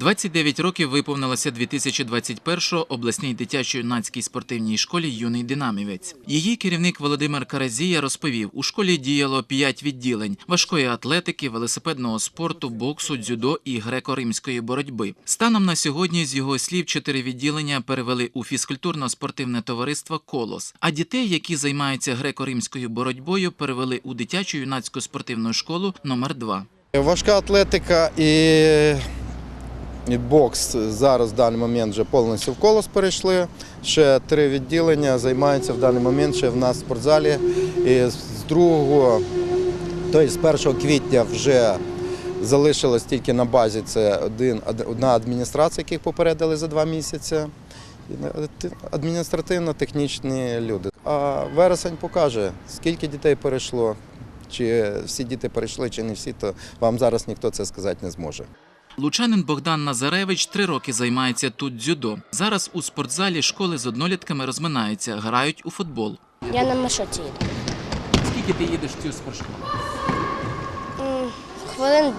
29 років виповнилося 2021-го обласній дитячо-юнацькій спортивній школі Юний динамівець. Її керівник Володимир Каразія розповів: у школі діяло 5 відділень: важкої атлетики, велосипедного спорту, боксу, дзюдо і греко-римської боротьби. Станом на сьогодні, з його слів, чотири відділення перевели у фізкультурно-спортивне товариство Колос. А дітей, які займаються греко-римською боротьбою, перевели у дитячу юнацьку спортивну школу номер 2 Важка атлетика і, бокс зараз в даний момент вже повністю в колос перейшли. Ще три відділення займаються в даний момент ще в нас в спортзалі. І з 2, тобто з 1 квітня вже залишилось тільки на базі це один, одна адміністрація, яких попередили за два місяці. Адміністративно-технічні люди. А вересень покаже, скільки дітей перейшло, чи всі діти перейшли, чи не всі, то вам зараз ніхто це сказати не зможе. Лучанин Богдан Назаревич три роки займається тут дзюдо. Зараз у спортзалі школи з однолітками розминаються, грають у футбол. Я на маршруті їду. Скільки ти їдеш в цю спортшколу? Хвилин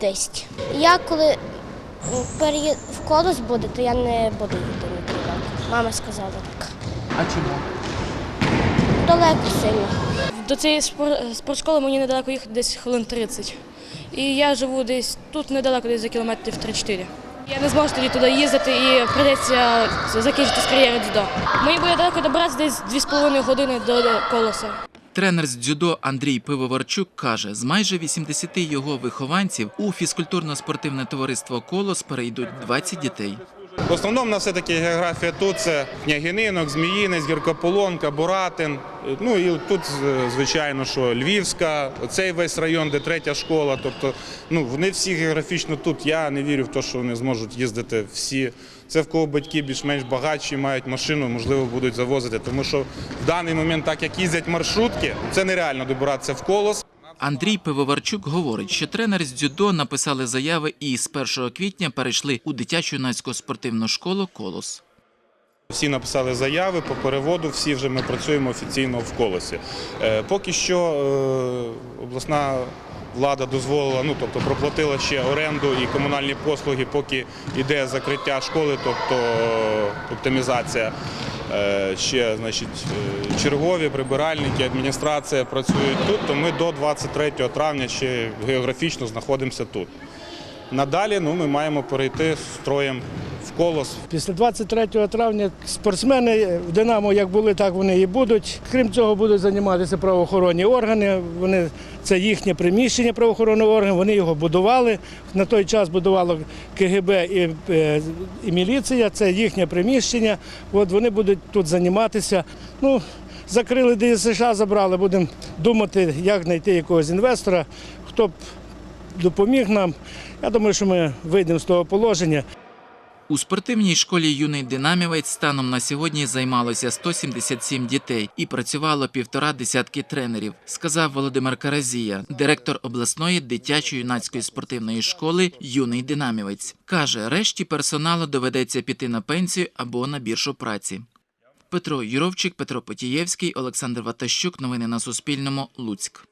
10. Я коли переїду в колос буде, то я не буду їти три. Мама сказала так. А чому? Далеко сильно. До цієї спортшколи мені недалеко їхати десь хвилин 30. І я живу десь тут недалеко, десь за кілометрів 3-4. Я не зможу тоді туди їздити і прийдеться закінчити з кар'єри дзюдо. Мені буде далеко добратися десь 2,5 години до колоса. Тренер з дзюдо Андрій Пивоварчук каже, з майже 80 його вихованців у фізкультурно-спортивне товариство Колос перейдуть 20 дітей. В основному на все-таки географія тут це Княгининок, Зміїнець, Гіркополонка, Буратин. Ну і тут, звичайно, що Львівська, цей весь район, де третя школа. Тобто, ну вони всі географічно тут. Я не вірю в те, що вони зможуть їздити всі. Це в кого батьки більш-менш багатші, мають машину, можливо, будуть завозити. Тому що в даний момент, так як їздять маршрутки, це нереально добиратися в колос. Андрій Пивоварчук говорить, що тренер з дзюдо написали заяви і з 1 квітня перейшли у дитячу юнацьку спортивну школу Колос. Всі написали заяви по переводу, всі вже ми працюємо офіційно в колосі. Е, Поки що е, обласна влада дозволила, ну тобто проплатила ще оренду і комунальні послуги, поки йде закриття школи, тобто е, оптимізація. Е, Ще значить, е, чергові, прибиральники, адміністрація працюють тут, то ми до 23 травня ще географічно знаходимося тут. Надалі ну, ми маємо перейти строєм в колос Після 23 травня спортсмени в Динамо як були, так вони і будуть. Крім цього, будуть займатися правоохоронні органи. Вони це їхнє приміщення правоохоронного органу. Вони його будували. На той час будувало КГБ і, е, і міліція. Це їхнє приміщення. От вони будуть тут займатися. Ну, закрили ДСШ, забрали. Будемо думати, як знайти якогось інвестора, хто б допоміг нам. Я думаю, що ми вийдемо з того положення. У спортивній школі юний динамівець станом на сьогодні займалося 177 дітей і працювало півтора десятки тренерів, сказав Володимир Каразія, директор обласної дитячо-юнацької спортивної школи Юний динамівець. каже, решті персоналу доведеться піти на пенсію або на біржу праці. Петро Юровчик, Петро Потієвський, Олександр Ватащук. Новини на Суспільному. Луцьк.